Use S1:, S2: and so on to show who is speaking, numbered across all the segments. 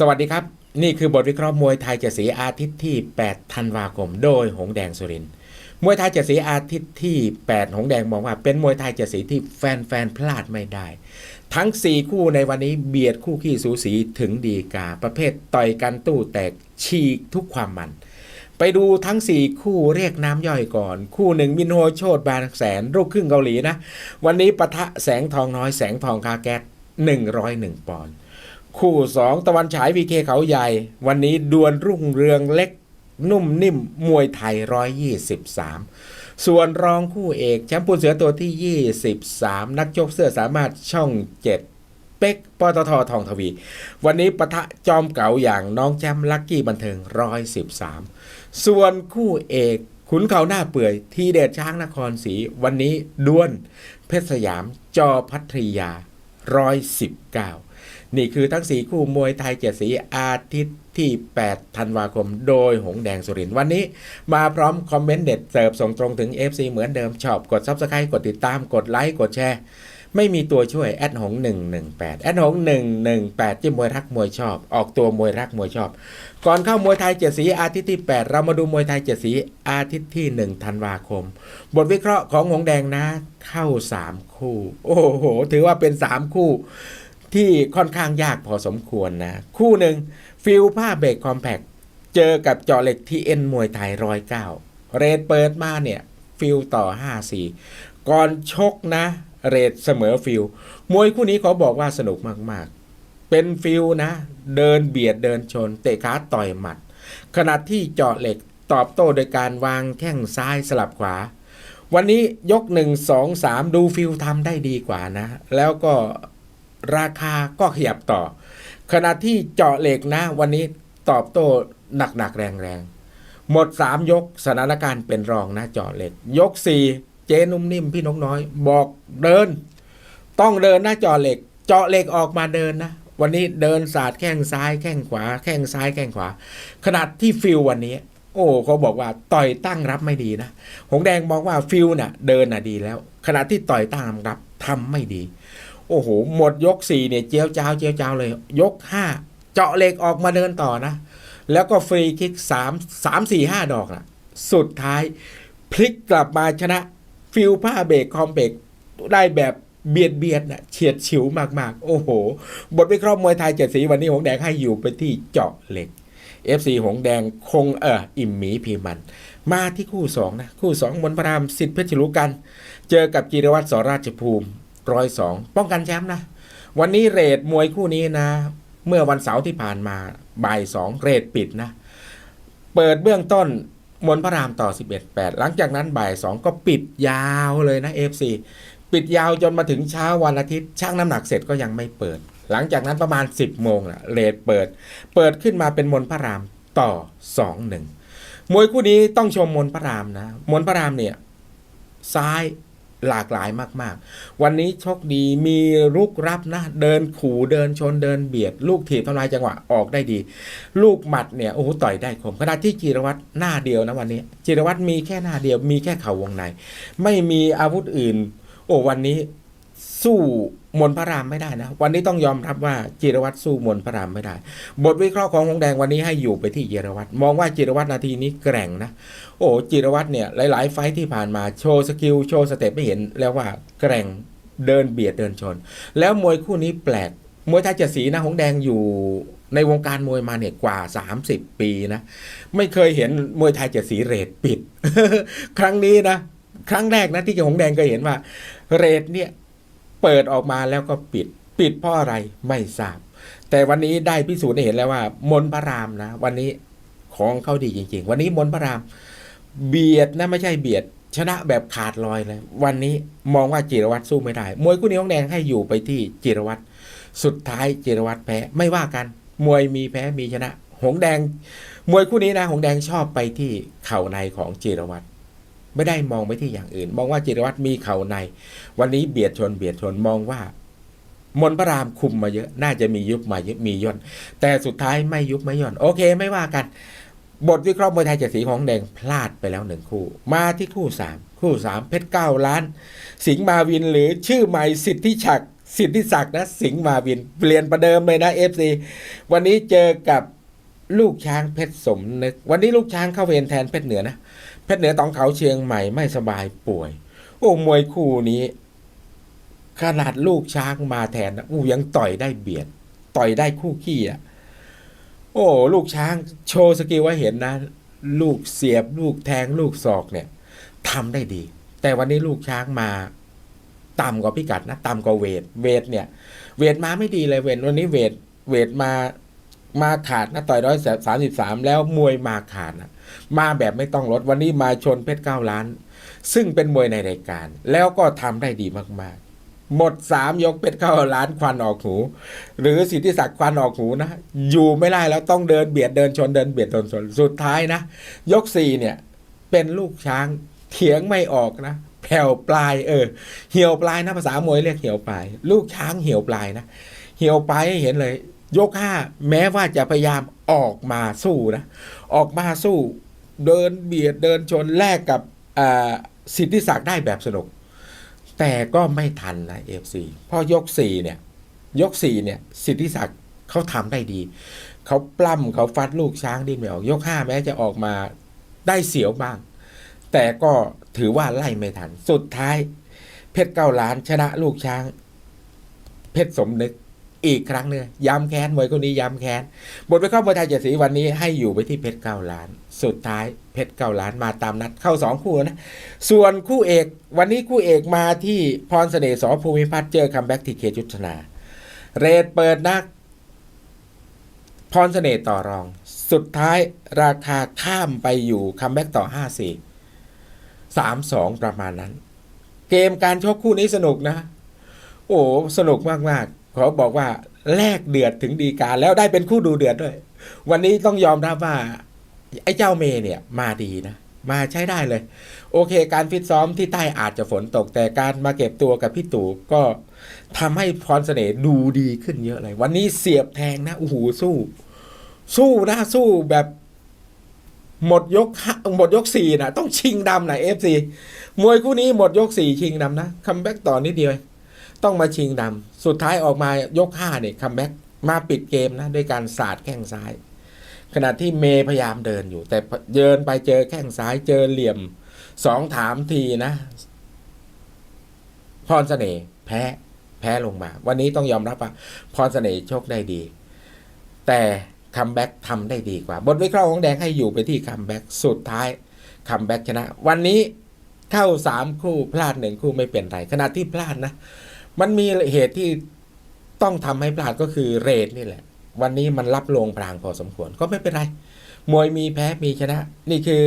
S1: สวัสดีครับ นี่คือบทวิเคราะห์มวยไทยเจ็ดสีอาทิตย์ที่ 8 ธันวาคม โดยหงแดงสุรินมวยไทยเจ็ดสีอาทิตย์ที่ 8 หงแดงมองว่าเป็นมวยไทยเจ็ดสีที่แฟนๆพลาดไม่ได้ ทั้ง 4 คู่ในวันนี้เบียดคู่ขี้สูสีถึงดีกา ประเภทต่อยกันตู้แตกฉีกทุกความมัน ไปดูทั้ง 4 คู่เรียกน้ำย่อยก่อน คู่หนึ่งมินโฮโชดบางแสนลูกครึ่งเกาหลีนะ วันนี้ปะทะแสงทองน้อยแสงทองคาแก๊ส101ปอนด์ คู่ 2 ตะวันฉายวีเคเขาใหญ่ วันนี้ดวลรุ่งเรืองเล็กนุ่มนิ่ม มวยไทย 123 ส่วนรองคู่เอกแชมป์ปูนเสือตัวที่ 23 นักชกเสื้อสามารถช่อง 7 เป๊กปตททองทวี วันนี้ปะทะจอมเก๋าอย่างน้องแชมป์ลักกี้บันเทิง 113 ส่วนคู่เอกขุนเขาหน้าเปื่อย ทีเดชช้างนครศรีวันนี้ดวลเพชรสยามจอพัทยา 119 นี่คือทั้ง4คู่มวยไทยเจ็ดสีอาทิตย์ที่ 8 ธันวาคม โดยหงแดงสุรินทร์วันนี้ มาพร้อมคอมเมนต์เด็ดเสิร์ฟส่งตรงถึง FC เหมือนเดิมชอบกด Subscribe กดติดตามกดไลค์กดแชร์ ไม่มีตัวช่วยแอดหง 118 แอดหง 118 จิ้มมวยรักมวยชอบ ออกตัวมวยรักมวยชอบ ก่อนเข้ามวยไทยเจ็ดสีอาทิตย์ที่ 8 เรามาดูมวยไทยเจ็ดสีอาทิตย์ที่ 1 ธันวาคม บทวิเคราะห์ของหงแดงนะ เข้า 3 คู่ โอ้โห ถือว่าเป็น 3 คู่ ที่ค่อนข้างยากพอสมควรนะ คู่หนึ่งฟิลผ้าเบรกคอมแพคเจอกับเจาะเหล็กที่เอ็นมวยไทยร้อยเก้าเรทเปิดมาเนี่ย ฟิลต่อ 5-4 ก่อนชกนะ เรทเสมอฟิลมวยคู่นี้เขาบอกว่าสนุกมากๆ เป็นฟิลนะ เดินเบียดเดินชน เตะขาต่อยหมัด ขณะที่เจาะเหล็กตอบโต้โดยการวางแข้งซ้ายสลับขวา วันนี้ยก 1 2 3 ดูฟิลทำได้ดีกว่านะ แล้วก็ ราคาก็ขยับต่อ ขณะที่เจาะเหล็กนะ วันนี้ตอบโต้หนักๆแรงๆ หมด 3 ยกสถานการณ์เป็นรองนะเจาะเหล็ก ยก 4 เจนุ่มนิ่มพี่นกน้อย บอกเดิน ต้องเดินนะเจาะเหล็ก เจาะเหล็กออกมาเดินนะ วันนี้เดินสาดแข้งซ้ายแข้งขวา แข้งซ้ายแข้งขวา ขนาดที่ฟิลวันนี้โอ้เขาบอกว่าต่อยตั้งรับไม่ดีนะ หงแดงมองว่าฟิลน่ะเดินน่ะดีแล้ว ขณะที่ต่อยตั้งรับทำไม่ดี โอ้โหหมดยกสี่เนี่ยเจียวจ้าวเจียวจ้าวเลย ยกห้าเจาะเหล็กออกมาเดินต่อนะ แล้วก็ฟรีคิกสามสามสี่ห้าดอกนะสุดท้ายพลิกกลับมาชนะฟิลผ้าเบรกคอมเบรกได้แบบเบียดเบียดนะเฉียดฉิวมากๆ โอ้โห บทวิเคราะห์มวยไทยเจ็ดสีวันนี้หงแดงให้อยู่ไปที่เจาะเหล็ก FC หงแดงคงเอออิ่มหมีพีมัน มาที่คู่สองนะ คู่สองมนพระรามสิทธิเพชรลุกัน เจอกับจิรวัตรสราชภูมิ ร้อยสองป้องกันแชมป์นะ วันนี้เรทมวยคู่นี้นะ เมื่อวันเสาร์ที่ผ่านมาบ่ายสองเรทปิดนะ เปิดเบื้องต้นมนต์พระรามต่อ 11 8 หลังจากนั้นบ่ายสองก็ปิดยาวเลยนะ FC ปิดยาวจนมาถึงเช้าวันอาทิตย์ช่างน้ำหนักเสร็จก็ยังไม่เปิด หลังจากนั้นประมาณ 10 โมงนะเรทเปิด เปิดขึ้นมาเป็นมนต์พระรามต่อ 2-1มวยคู่นี้ต้องชมมนต์พระรามนะ มนต์พระรามเนี่ยซ้าย หลากหลายมาก ๆ วันนี้โชคดีมีลูกรับนะ เดินขู่เดินชนเดินเบียด ลูกถีบทำลายจังหวะออกได้ดี ลูกหมัดเนี่ยโอ้โหต่อยได้คมขณะที่จิรวัตรหน้าเดียวนะวันนี้ จิรวัตรมีแค่หน้าเดียวมีแค่เข่าวงใน ไม่มีอาวุธอื่น โอ้วันนี้ สู้มนพระรามไม่ได้นะ วันนี้ต้องยอมรับว่าจิรวัตรสู้มนพระรามไม่ได้ บทวิเคราะห์ของหงแดงวันนี้ให้อยู่ไปที่จิรวัตรมองว่าจิรวัตรนาทีนี้แกร่งนะ โอ้จิรวัตรเนี่ย หลาย ๆ ไฟท์ที่ผ่านมาโชว์สกิลโชว์สเต็ปไม่เห็นแล้วว่าแกร่งเดินเบียดเดินชน แล้วมวยคู่นี้แปลกมวยไทยเจ็ดสีนะหงแดงอยู่ในวงการมวยมาเนี่ยกว่า 30 ปีนะ ไม่เคยเห็นมวยไทยเจ็ดสีเรทปิด ครั้งนี้นะ ครั้งแรกนะที่หงแดงเคยเห็นว่า เรทเนี่ย เปิดออกมาแล้วก็ปิด ปิดเพราะอะไรไม่ทราบ แต่วันนี้ได้พิสูจน์ให้เห็นแล้วว่า มนต์พระรามนะ วันนี้ของเขาดีจริง ๆ วันนี้มนต์พระราม เบียดนะไม่ใช่เบียด ชนะแบบขาดลอยเลยวันนี้มองว่าจิรวัตรสู้ไม่ได้ มวยคู่นี้ของแดงให้อยู่ไปที่จิรวัตรสุดท้ายจิรวัตรแพ้ไม่ว่ากัน มวยมีแพ้มีชนะ หงแดง มวยคู่นี้นะ หงแดงชอบไปที่เข่าในของจิรวัตร ไม่ได้มองไปที่อย่างอื่น มองว่าจิรวัตรมีเข่าใน วันนี้เบียดชนเบียดชนมองว่ามนพระรามคุมมาเยอะ น่าจะมียุบมาเยอะมีย่น แต่สุดท้ายไม่ยุบไม่ย่น โอเคไม่ว่ากัน บทวิเคราะห์มวยไทยเจ็ดสีของแดงพลาดไปแล้วหนึ่งคู่ มาที่คู่สามคู่สามเพชรเก้าล้าน สิงห์มาวินหรือชื่อใหม่สิทธิฉักสิทธิศักดิ์นะสิงห์มาวิน เปลี่ยนประเดิมเลยนะเอฟซีวันนี้เจอกับลูกช้างเพชรสมนึก วันนี้ลูกช้างเข้าเวรแทนเพชรเหนือนะ เพชรเหนือตองเขาเชียงใหม่ไม่สบายป่วย โอ้มวยคู่นี้ ขนาดลูกช้างมาแทนนะอู้ยังต่อยได้เบียด ต่อยได้คู่ขี้อะ โอ้ ลูกช้างโชว์สกิลไว้เห็นนะ ลูกเสียบ ลูกแทงลูกศอกเนี่ยทำได้ดี แต่วันนี้ลูกช้างมาต่ำกว่าพิกัดนะต่ำกว่าเวท เวทเนี่ย เวทมาไม่ดีเลยเวทวันนี้เวทเวทมามาขาดนะต่อยร้อยสามสิบสามแล้วมวยมาขาดนะ มาแบบไม่ต้องลดวันนี้มาชนเพชรเก้าล้าน ซึ่งเป็นมวยในรายการ แล้วก็ทำได้ดีมากๆ หมดสามยกเพชรเก้าล้านควันออกหู หรือสิทธิศักดิ์ควันออกหูนะ อยู่ไม่ได้แล้วต้องเดินเบียดเดินชนเดินเบียดเดินชนสุดท้ายนะ ยกสี่เนี่ย เป็นลูกช้างเถียงไม่ออกนะแผ่วปลายเออ เหี่ยวปลายนะภาษามวยเรียกเหี่ยวปลาย ลูกช้างเหี่ยวปลายนะเหี่ยวปลายให้เห็นเลย ยกห้าแม้ว่าจะพยายามออกมาสู้นะ ออกมาสู้เดินเบียดเดินชนแลกกับสิทธิศักดิ์ได้แบบสนุก แต่ก็ไม่ทันนะเอฟซีเพราะยกสี่เนี่ยยกสี่เนี่ยสิทธิศักดิ์เขาทำได้ดี เขาปล้ำเขาฟัดลูกช้างดิ้นไม่ออกยกห้าแม้จะออกมาได้เสียวบ้าง แต่ก็ถือว่าไล่ไม่ทัน สุดท้าย เพชรเก้าล้านชนะลูกช้าง เพชรสมนึก อีกครั้งหนึ่งย้ำแค้นมวยคนนี้ย้ำแค้นบทไปเข้ามวยไทยเจ็ดสีวันนี้ให้อยู่ไปที่เพชรเก้าล้าน สุดท้ายเพชรเก้าล้านมาตามนัดเข้าสองคู่นะ ส่วนคู่เอกวันนี้คู่เอกมาที่พรเสน่ห์สอภูมิพัฒน์เจอคัมแบ็กที่เคจุชนา เรทเปิดนัก พรเสน่ห์ต่อรอง สุดท้ายราคาข้ามไปอยู่คัมแบ็กต่อ5 4 3 2ประมาณนั้น เกมการชกคู่นี้สนุกนะ โอ้สนุกมากๆขอบอกว่าแลกเดือดถึงดีการแล้วได้เป็นคู่ดูเดือดด้วย วันนี้ต้องยอมรับว่า ไอ้เจ้าเมย์เนี่ยมาดีนะ มาใช้ได้เลย โอเค การฟิตซ้อมที่ใต้อาจจะฝนตกแต่การมาเก็บตัวกับพี่ตู่ก็ทำให้พรเสน่ห์ดูดีขึ้นเยอะเลย วันนี้เสียบแทงนะโอ้โหสู้ สู้นะสู้แบบหมดยกห้าหมดยกสี่นะต้องชิงดำนะเอฟซีมวยคู่นี้หมดยกสี่ชิงดำนะคัมแบ็กต่อนิดเดียว ต้องมาชิงดำสุดท้ายออกมายกห้าเนี่ยคัมแบ็กมาปิดเกมนะด้วยการสาดแข้งซ้าย ขณะที่เมย์พยายามเดินอยู่ แต่เดินไปเจอแข้งซ้ายเจอเหลี่ยมสองถามทีนะพรเสน่ห์แพ้แพ้ลงมา วันนี้ต้องยอมรับว่าพรเสน่ห์โชคได้ดี แต่คัมแบ็กทำได้ดีกว่า บทวิเคราะห์ของแดงให้อยู่ไปที่คัมแบ็กสุดท้ายคัมแบ็กชนะ วันนี้เข้าสามคู่พลาดหนึ่งคู่ไม่เป็นไรขณะที่พลาดนะ มันมีเหตุที่ต้องทำให้พลาดก็คือเรทนี่แหละ วันนี้มันรับลงพรางพอสมควรก็ไม่เป็นไร มวยมีแพ้มีชนะ นี่คือ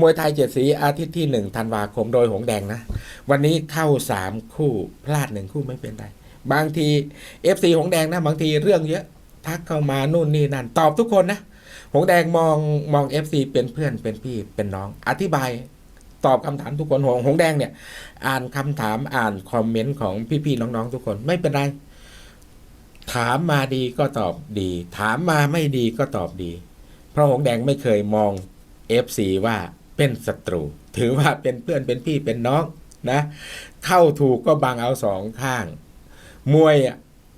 S1: มวยไทยเจ็ดสีอาทิตย์ที่หนึ่งธันวาคมโดยหงแดงนะ วันนี้เข้าสามคู่พลาดหนึ่งคู่ไม่เป็นไร บางที FC หงแดงนะ บางทีเรื่องเยอะทักเข้ามานู่นนี่นั่นตอบทุกคนนะหงแดงมองมอง FC เป็นเพื่อนเป็นพี่เป็นน้อง อธิบาย ตอบคำถามทุกคนหงหงแดงเนี่ย อ่านคำถามอ่านคอมเมนต์ของพี่ๆน้องๆทุกคนไม่เป็นไร ถามมาดีก็ตอบดี ถามมาไม่ดีก็ตอบดี เพราะหงแดงไม่เคยมอง FC ว่าเป็นศัตรู ถือว่าเป็นเพื่อนเป็นพี่เป็นน้องนะ เข้าถูกก็บังเอาสองข้าง มวย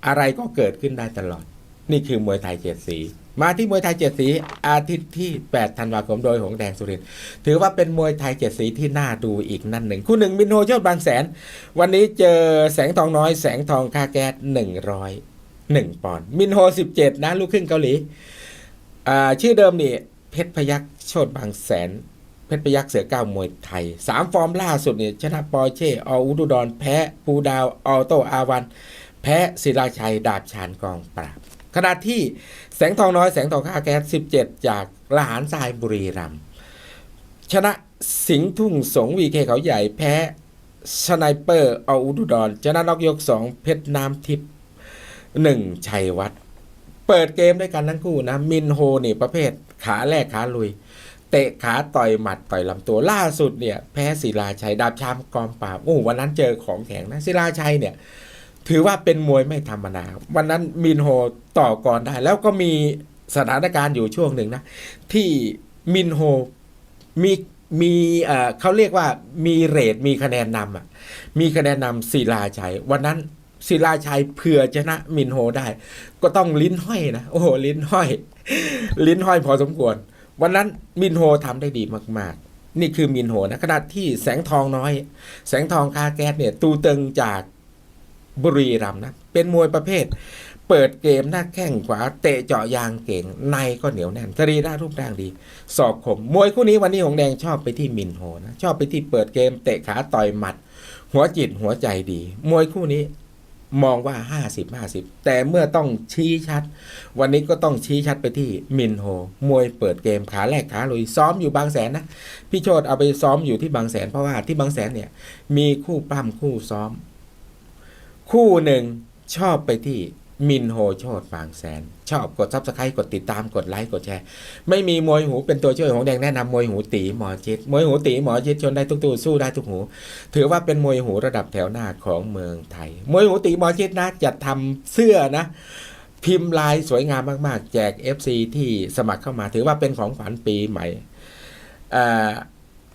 S1: อะไรก็เกิดขึ้นได้ตลอด นี่คือมวยไทยเจ็ดสี มาที่มวยไทยเจ็ดสีอาทิตย์ที่ 8 ธันวาคมโดยหงแดงสุรินทร์ถือว่าเป็นมวยไทยเจ็ดสีที่น่าดูอีกนั่นหนึ่ง คู่หนึ่งมินโฮยอดบางแสน วันนี้เจอแสงทองน้อยแสงทองคาแก๊สหนึ่งร้อยหนึ่งปอนด์มินโฮสิบเจ็ดนะลูกครึ่งเกาหลีอ่าชื่อเดิมนี่เพชรพยักโชดบางแสน เพชรพยักเสือก้าวมวยไทยสามฟอร์มล่าสุดเนี่ยชนะปอเช่ออุดุดรแพ้ปูดาวออโตอาวัน แพ้ศิลาชัยดาบชานกองปราบ ขณะที่แสงทองน้อยแสงทองข้าแก๊ส 17 จากละหารทรายบุรีรัมย์ชนะสิงห์ทุ่งสงวีเคเขาใหญ่แพ้สไนเปอร์เอาอุดุดรชนะนอกยก 2 เพชรน้ำทิพย์หนึ่งชัยวัฒน์เปิดเกมด้วยกันทั้งคู่นะ มินโฮนี่ประเภทขาแรกขาลุย เตะขาต่อยหมัดต่อยลำตัวล่าสุดเนี่ย แพ้ศิลาชัยดาบชามกองปราบโอ้วันนั้นเจอของแข็งนะศิลาชัยเนี่ย ถือว่าเป็นมวยไม่ธรรมดาวันนั้นมินโฮต่อกรได้ แล้วก็มีสถานการณ์อยู่ช่วงหนึ่งนะ ที่มินโฮมีมีเขาเรียกว่ามีเรทมีคะแนนนำอะมีคะแนนนำศิลาชัย วันนั้นศิลาชัยเผื่อชนะมินโฮได้ ก็ต้องลิ้นห้อยนะโอ้โหลิ้นห้อย ลิ้นห้อยพอสมควร วันนั้นมินโฮทำได้ดีมาก ๆ นี่คือมินโฮนะขณะที่แสงทองน้อย แสงทองคาแก๊สเนี่ยตูเติงจาก บุรีรัมย์นะ เป็นมวยประเภท เปิดเกมหน้าแข้งขวา เตะเจาะยางเก่ง ในก็เหนียวแน่นสรีระรูปร่างดีศอกคมมวยคู่นี้วันนี้หงแดงชอบไปที่มินโฮนะ ชอบไปที่เปิดเกม เตะขาต่อยหมัด หัวจิตหัวใจดี มวยคู่นี้มองว่า 50 50 แต่เมื่อต้องชี้ชัด วันนี้ก็ต้องชี้ชัดไปที่มินโฮ มวยเปิดเกมขาแรกขาลุยซ้อมอยู่บางแสนนะ พี่โชตเอาไปซ้อมอยู่ที่บางแสนเพราะว่าที่บางแสนเนี่ย มีคู่ปล้ำคู่ซ้อม คู่หนึ่งชอบไปที่มินโฮโชตบางแสน ชอบกดซับสไครต์กดติดตามกดไลค์กดแชร์ ไม่มีมวยหูเป็นตัวช่วยของแดงแนะนำมวยหูตีหมอจิตมวยหูตีหมอจิตชนได้ทุกตัวสู้ได้ทุกหู ถือว่าเป็นมวยหูระดับแถวหน้าของเมืองไทย มวยหูตีหมอจิตนะจะทำเสื้อนะ พิมพ์ลายสวยงามมากๆ แจก FC ที่สมัครเข้ามา ถือว่าเป็นของขวัญปีใหม่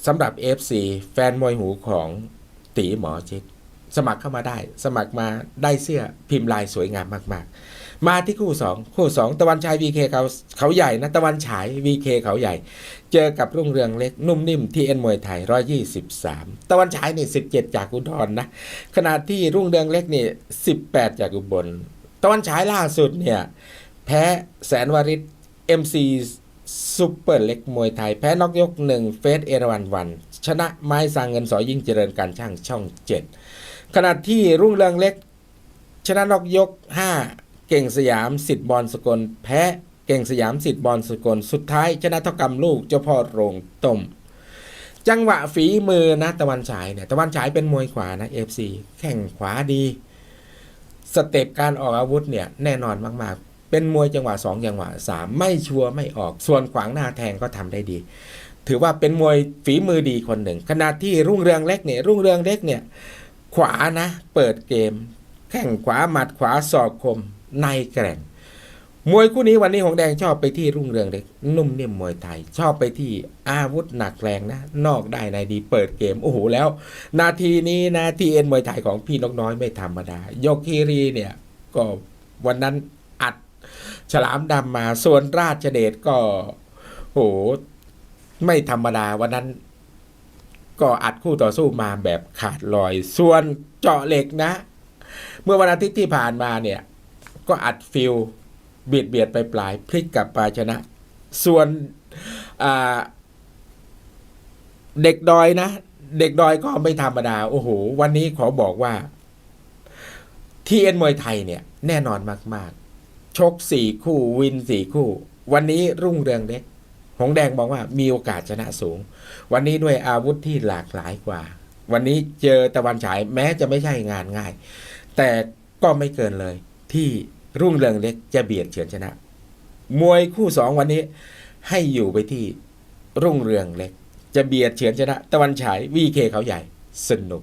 S1: สำหรับ FC แฟนมวยหูของตีหมอจิต สมัครเข้ามาได้ สมัครมาได้เสื้อพิมพ์ลายสวยงามมาก ๆ มาที่คู่ 2 คู่ 2 ตะวันชาย VK เขาเขาใหญ่นะตะวันฉาย VK เขาใหญ่ เจอกับรุ่งเรืองเล็กนุ่มนิ่มที่เอ็นมวยไทย 123 ตะวันฉายนี่17 จากอุดรนะขณะที่รุ่งเรืองเล็กนี่18 จากอุบลตะวันฉายล่าสุดเนี่ยแพ้แสนวริศ MC ซุปเปอร์เล็กมวยไทย แพ้น็อกยกหนึ่งเฟสเอราวันวัน ชนะไม้สร้างเงินสอยิ่งเจริญการช่างช่อง7 ขณะที่รุ่งเรืองเล็ก ชนะนอกยก 5 เก่งสยามสิทธิ์บอลสกลแพ้เก่งสยามสิทธิ์บอลสกลสุดท้าย ชนะเท่ากรรมลูกเจ้าพ่อโรงต้มจังหวะฝีมือนะตะวันฉายเนี่ยตะวันฉายเป็นมวยขวานะเอฟซีแข่งขวาดี สเต็ปการออกอาวุธเนี่ยแน่นอนมากๆ เป็นมวยจังหวะ2จังหวะ3ไม่ชัวร์ไม่ออก ส่วนขวางหน้าแทงก็ทำได้ดี ถือว่าเป็นมวยฝีมือดีคนหนึ่ง ขณะที่รุ่งเรืองเล็กเนี่ยรุ่งเรืองเล็กเนี่ย ขวานะเปิดเกม แข้งขวาหมัดขวาศอกคมในแกร่งมวยคู่นี้วันนี้หงแดงชอบไปที่รุ่งเรืองเล็กนุ่มเนิ่มมวยไทย ชอบไปที่อาวุธหนักแรงนะ นอกได้ในดีเปิดเกม โอ้โหแล้ว นาทีนี้นะทีเอ็นมวยไทยของพี่นกน้อยไม่ธรรมดายกคีรีเนี่ย ก็วันนั้นอัดฉลามดำมาส่วนราชเดชก็โหไม่ธรรมดาวันนั้น ก็อัดคู่ต่อสู้มาแบบขาดลอย ส่วนเจาะเหล็กนะ เมื่อวันอาทิตย์ที่ผ่านมาเนี่ยก็อัดฟิลเบียดเบียดไปปลายพลิกกลับมาชนะ ส่วนเด็กดอยนะ เด็กดอยก็ไม่ธรรมดา โอ้โห วันนี้ขอบอกว่า ทีเอ็นมวยไทยเนี่ย แน่นอนมาก ๆ ชกสี่คู่ วินสี่คู่ วันนี้รุ่งเรืองเล็ก หงแดงบอกว่ามีโอกาสชนะสูง วันนี้ด้วยอาวุธที่หลากหลายกว่า วันนี้เจอตะวันฉายแม้จะไม่ใช่งานง่าย แต่ก็ไม่เกินเลย ที่รุ่งเรืองเล็กจะเบียดเฉือนชนะ มวยคู่สองวันนี้ให้อยู่ไปที่รุ่งเรืองเล็ก จะเบียดเฉือนชนะ ตะวันฉายวีเคเขาใหญ่สนุก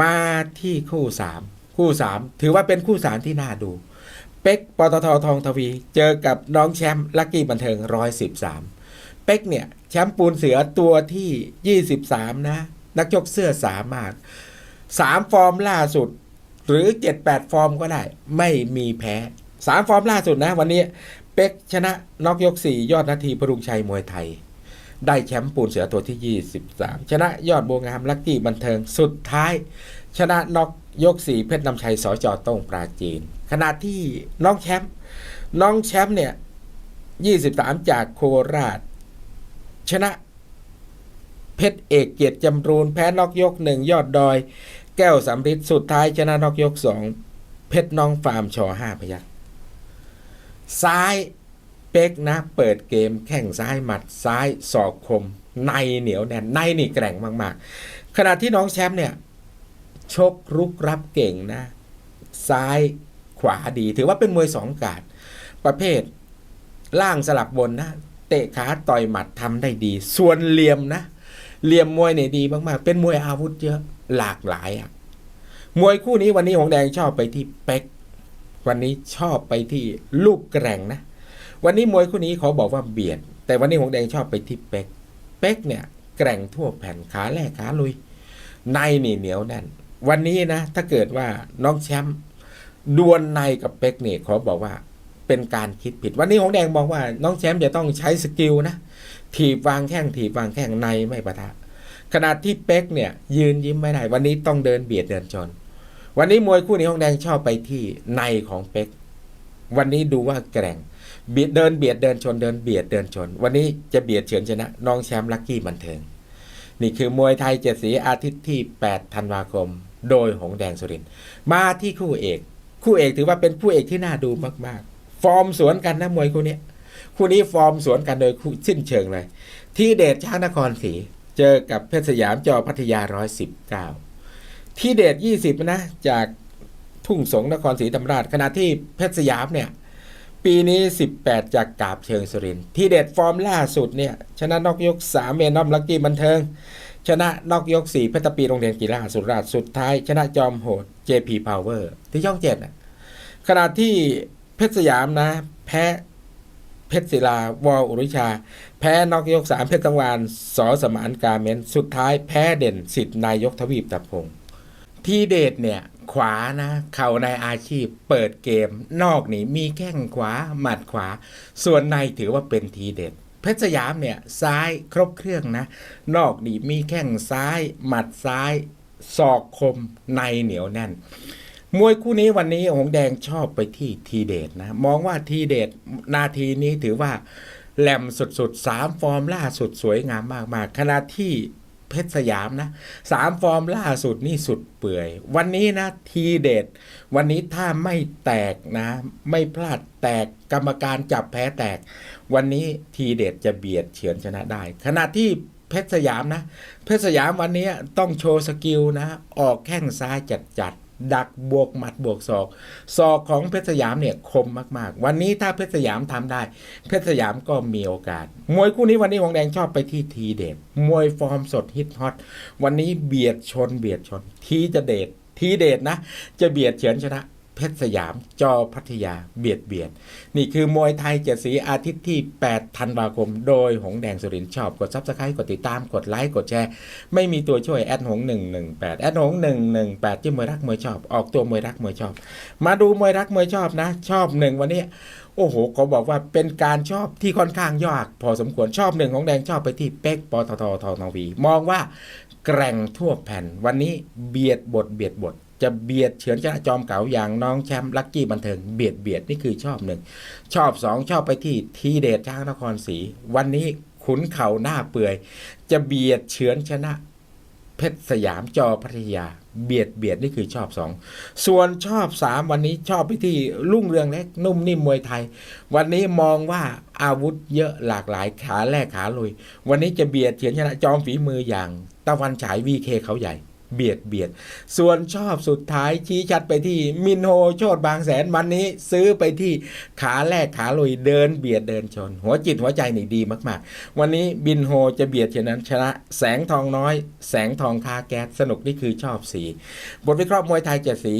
S1: มาที่คู่สามคู่สามถือว่าเป็นคู่สามที่น่าดู เป็กปตททองทวี เจอกับน้องแชมป์ลักกี้บันเทิงร้อยสิบสาม เป็กเนี่ยแชมป์ปูนเสือตัวที่ยี่สิบสามนะ นักชกเสื้อสามารถสามฟอร์มล่าสุด หรือเจ็ดแปดฟอร์มก็ได้ ไม่มีแพ้สามฟอร์มล่าสุดนะ วันนี้เป็กชนะน็อกยกสี่ยอดนาทีพรุงชัยมวยไทย ได้แชมป์ปูนเสือตัวที่ 23 ชนะยอดบัวงามลักกี้บันเทิงสุดท้าย ชนะน็อกยกสี่เพชรนำชัยสอจอต้งปราจีน ขณะที่น้องแชมป์น้องแชมป์เนี่ย23 จากโคราช ชนะ เพชรเอกเกียรติจำรูนแพ้นอกยกหนึ่งยอดดอย แก้วสำริดสุดท้ายชนะนอกยกสองเพชรน้องฟาร์มชอห้าพยักซ้ายเป็กนะ เปิดเกมแข้งซ้ายหมัดซ้ายศอกคม ในเหนียวแน่นในนี่แกร่งมาก ๆ ขณะที่น้องแชมป์เนี่ย ชกรุกรับเก่งนะ ซ้ายขวาดี ถือว่าเป็นมวยสองกาด ประเภทล่างสลับบนนะ เตะขาต่อยหมัดทำได้ดี ส่วนเหลี่ยมนะเหลี่ยมมวยเนี่ยดีมากๆ เป็นมวยอาวุธเยอะหลากหลายอะมวยคู่นี้วันนี้หงแดงชอบไปที่เป็กวันนี้ชอบไปที่ลูกแกร่งนะ วันนี้มวยคู่นี้เขาบอกว่าเบียด แต่วันนี้หงแดงชอบไปที่เป็กเป็กเนี่ยแกร่งทั่วแผ่นขาแรกขาลุย ในนี่เหนียวแน่น วันนี้นะ ถ้าเกิดว่าน้องแชมป์ดวลในกับเป็กเนี่ยขอบอกว่า เป็นการคิดผิด วันนี้หงแดงบอกว่า น้องแชมป์จะต้องใช้สกิลนะถีบวางแข้งถีบวางแข้งในไม่ปะทะขณะที่เป็กเนี่ย ยืนยิ้มไม่ได้ วันนี้ต้องเดินเบียดเดินชน วันนี้มวยคู่นี้หงแดงชอบไปที่ในของเป็กวันนี้ดูว่าแกร่งเบียดเดินเบียดเดินชนเดินเบียดเดินชน วันนี้จะเบียดเฉือนชนะ น้องแชมป์ลักกี้บันเทิง นี่คือมวยไทยเจ็ดสีอาทิตย์ที่ 8 ธันวาคม โดยหงแดงสุรินมาที่คู่เอก คู่เอกถือว่าเป็นคู่เอกที่น่าดูมาก ๆ ฟอร์มสวนกันนะมวยคู่นี้คู่นี้ฟอร์มสวนกันโดยสิ้นเชิงเลย ที่เดชช้างนครศรีเจอกับเพชรสยามจอพัทยาร้อยสิบเก้าที่เดชยี่สิบนะจากทุ่งสงนครศรีธรรมราชขณะที่เพชรสยามเนี่ยปีนี้ 18 จากกาบเชิงสุรินที่เด็ดฟอร์มล่าสุดเนี่ยชนะนอกยก3เมนอมลักกี้บันเทิง ชนะนอกยก4เพชรปีโรงเรียนกีฬาสุราษฎร์สุดท้าย ชนะจอมโหด JP Power ที่ช่องเจ็ดขณะที่ เพชรสยามนะ แพ้เพชรศิลาวอลอุริชา แพ้นอกยก3เพชรกังวานสอสมานกาเมนสุดท้ายแพ้เด่นสิทธิ์นายกทวีปตะพงทีเดชเนี่ย ขวานะเข่าในอาชีพเปิดเกม นอกนี่มีแข้งขวาหมัดขวา ส่วนในถือว่าเป็นทีเด็ดเพชรสยามเนี่ย ซ้ายครบเครื่องนะ นอกนี่มีแข้งซ้าย หมัดซ้ายศอกคมในเหนียวแน่น มวยคู่นี้วันนี้หงแดงชอบไปที่ทีเดทนะ มองว่าทีเดทนาทีนี้ถือว่าแหลมสุดๆสามฟอร์มล่าสุดสวยงามมากๆขณะที่เพชรสยามนะสามฟอร์มล่าสุดนี่สุดเปื่อย วันนี้นะ ทีเด็ด วันนี้ถ้าไม่แตกนะ ไม่พลาดแตกกรรมการจับแพ้แตก วันนี้ทีเด็ดจะเบียดเฉือนชนะได้ ขณะที่เพชรสยามนะ เพชรสยามวันนี้ต้องโชว์สกิลนะ ออกแข้งซ้ายจัดจัดๆ ดักบวกหมัดบวกศอกศอกของเพชรสยามเนี่ยคมมากๆ วันนี้ถ้าเพชรสยามทำได้ เพชรสยามก็มีโอกาส มวยคู่นี้วันนี้หงแดงชอบไปที่ทีเด็ดมวยฟอร์มสดฮิตฮอตวันนี้เบียดชนเบียดชน ทีจะเดททีเดทนะ จะเบียดเฉือนชนะ เพชรสยามจอพัทยาเบียดเบียด นี่คือมวยไทยเจ็ดสีอาทิตย์ที่ 8 ธันวาคม โดยหงแดงสุรินทร์ชอบกดซับสไครต์กดติดตามกดไลค์กดแชร์ ไม่มีตัวช่วยแอดหง118แอดหง118ที่มวยรักมวยชอบ ออกตัวมวยรักมวยชอบ มาดูมวยรักมวยชอบนะ ชอบหนึ่งวันนี้โอ้โหเขาบอกว่าเป็นการชอบที่ค่อนข้างยาก พอสมควรชอบหนึ่งของแดงชอบไปที่เป๊กปตททอทวี มองว่าแกร่งทั่วแผ่นวันนี้เบียดบทเบียดบท จะเบียดเฉือนชนะจอมเก๋าอย่างน้องแชมป์ลักกี้บันเทิงเบียดเบียดนี่คือชอบหนึ่งชอบสองชอบไปที่ทีเดชช้างนครศรีวันนี้ขุนเข่าหน้าเปื่อย จะเบียดเฉือนชนะเพชรสยามจอพัทยา เบียดเบียดนี่คือชอบสองส่วนชอบสามวันนี้ชอบไปที่ลุ่งเรืองเล็กนุ่มนิ่มมวยไทย วันนี้มองว่าอาวุธเยอะหลากหลายขาแรกขาลุย วันนี้จะเบียดเฉือนชนะจอมฝีมืออย่าง ตะวันฉายวีเคเขาใหญ่ เบียดเบียด ส่วนชอบสุดท้ายชี้ชัดไปที่มินโฮโชดบางแสนวันนี้ ซื้อไปที่ขาแรกขาลุยเดินเบียดเดินชน หัวจิตหัวใจนี่ดีมากๆ วันนี้บินโฮจะเบียดเช่นนั้นชนะ แสงทองน้อย แสงทองคาแก๊สสนุกนี่คือชอบสี บทวิเคราะห์มวยไทยเจ็ดสี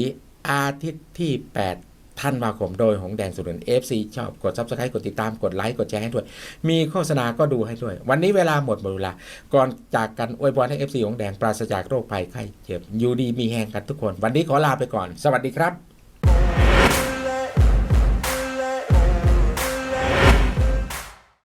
S1: อาทิตย์ที่ 8 ธันวาคมโดยหงแดงสุรินเอฟซีชอบกดซับสไครต์กดติดตามกดไลค์กดแชร์ให้ด้วย มีโฆษณาก็ดูให้ด้วย วันนี้เวลาหมดหมดเวลา ก่อนจากกันอวยพรให้เอฟซีหงแดงปราศจากโรคภัยไข้เจ็บอยู่ดีมีแหงกันทุกคน วันนี้ขอลาไปก่อน สวัสดีครับ